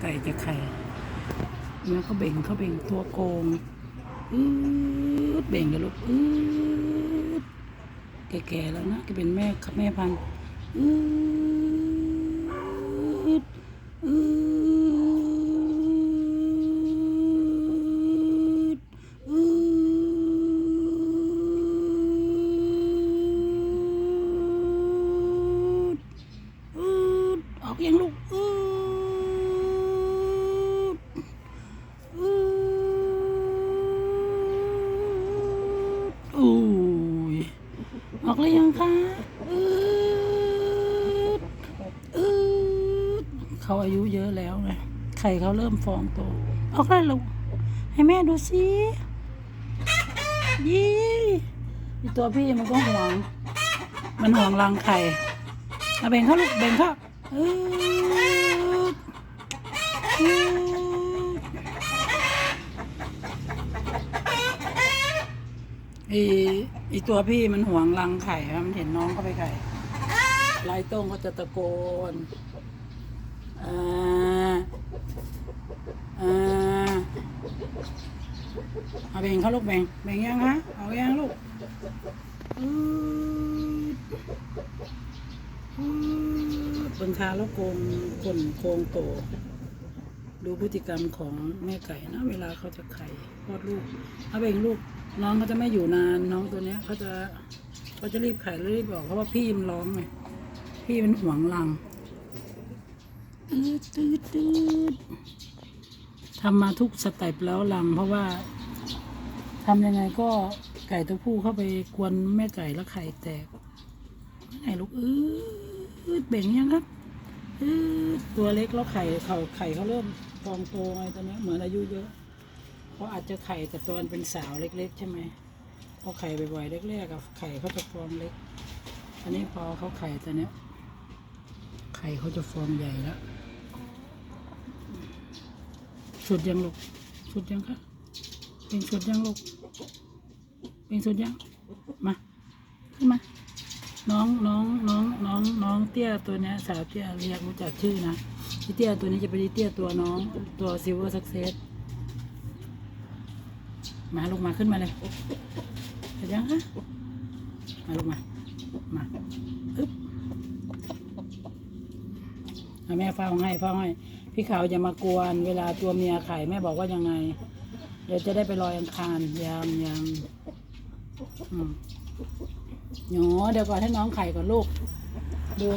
ไก่จะไข่แล้วเขาเบ่งเขาเบ่งตัวโกงอืดเบ่งกันลูกอืดแก่ๆแล้วนะก็เป็นแม่แม่พันธุ์อืดอืดอืดอืดออกยังลูกอืด อกแล้วยังคะอืดอืดเขาอายุเยอะแล้วไงไข่เขาเริ่มฟองโตออกแล้วลูกให้แม่ดูสิยี่ตัวพี่มันก็ห่วง มันห่วงรังไข่เอาเบ่งเข้าลูกเบ่งเข้าอืดอืด อีอีตัวพี่มันห่วงรังไข่ครับมันเห็นน้องเข้าไปไข่ไล่ต้งก็จะตะโกนอ่าอ่าเอาเบ่งเขาลูกเบ่งเบ่งยังคะเอายังลูกอืดเบิ่งคาแล้วโกงคนโกงโต ดูพฤติกรรมของแม่ไก่นะ เวลาเขาจะไข่คลอดลูก ถ้าเป็นลูกน้องเขาจะไม่อยู่นานน้องตัวเนี้ยเขาจะเขาจะรีบไข่แล้วรีบบอกเพราะว่าพี่มันร้องไงพี่มันห่วงรังตืดตืดตืดทำมาทุกสเต็ปแล้วรัง เพราะว่าทำยังไงก็ไก่ตัวผู้เข้าไปกวนแม่ไก่แล้วไข่แตกไข่ลูกอืดเบ่งยังครับอืดตัวเล็กแล้วไข่เขาไข่เขาเริ่ม ฟองโตไงตอนนี้เหมือนอายุเยอะเขาอาจจะไข่แต่ตอนเป็นสาวเล็ก ๆ ใช่ไหมพอไข่บ่อยๆแรกๆกับไข่เขาจะฟองเล็ก อันนี้พอเขาไข่ตอนนี้ไข่เขาจะฟองใหญ่แล้วสุดยังลูกสุดยังคะเป็นสุดยังลูกเป็นสุดยังมาขึ้นมา น้องน้องน้องน้องน้อง เตี้ยตัวเนี้ยสาวเตี้ยเรียกรู้จักชื่อนะที่เตี้ยตัวนี้จะเป็นที่เตี้ยตัวน้องตัวซิลเวอร์สักเซสมาลงมาขึ้นมาเลยเห็นยังคะมาลงมา มาอึ๊บแม่เฝ้าให้เฝ้าให้พี่ขาวอย่ามากวน เวลาตัวเมียไข่แม่บอกว่ายังไง เดี๋ยวจะได้ไปลอยอังคารยามยามอืมหนูเดี๋ยวก่อนให้น้องไข่ก่อนลูก ดู